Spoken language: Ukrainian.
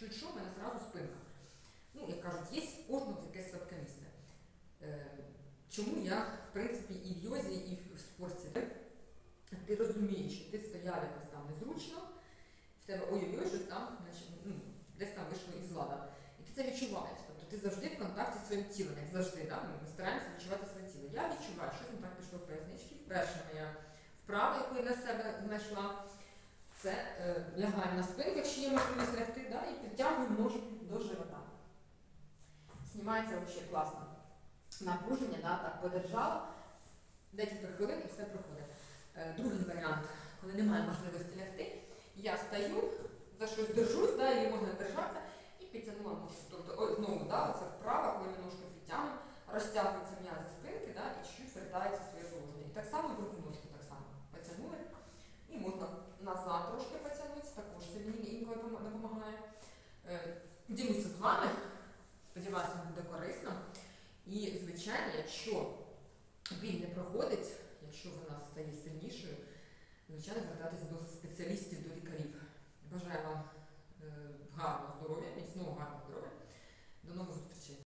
чуть що в мене зразу спинка. Ну, як кажуть, є кожне якесь слабке місце. Е, чому я, в принципі, і в йозі, і в спорті. Ти розумієш, що ти стояв якось там незручно, в тебе ой-ой-ой, щось там значить, ну, десь там вийшло із лада. І ти це відчуваєш. Тобто ти завжди в контакті з своїм тілом, як завжди, да? ми стараємося відчувати своє тіло. Я відчуваю, що щось не так пішло в перезнички. Перша моя вправа, яку я на себе знайшла лягаємо на спинку, якщо є можливість лягти, да? і підтягуємо ножки до живота. Знімається взагалі класно. Напруження, да? так подержала, декілька хвилин і все проходить. Е, другий варіант, коли немає можливості лягти, я стою, за щось держусь, да, і можна держатися, і підтягнула ножку. Тобто знову да, це вправа, коли ми ножку підтягнемо, розтягуються м'язи спинки да, і чуть-чуть вертається своє Ділюся з вами, сподіваюся, буде корисно. І, звичайно, якщо біль не проходить, якщо вона стає сильнішою, звичайно, звертатись до спеціалістів, до лікарів. Бажаю вам е, гарного здоров'я, міцного гарного здоров'я. До нових зустрічей!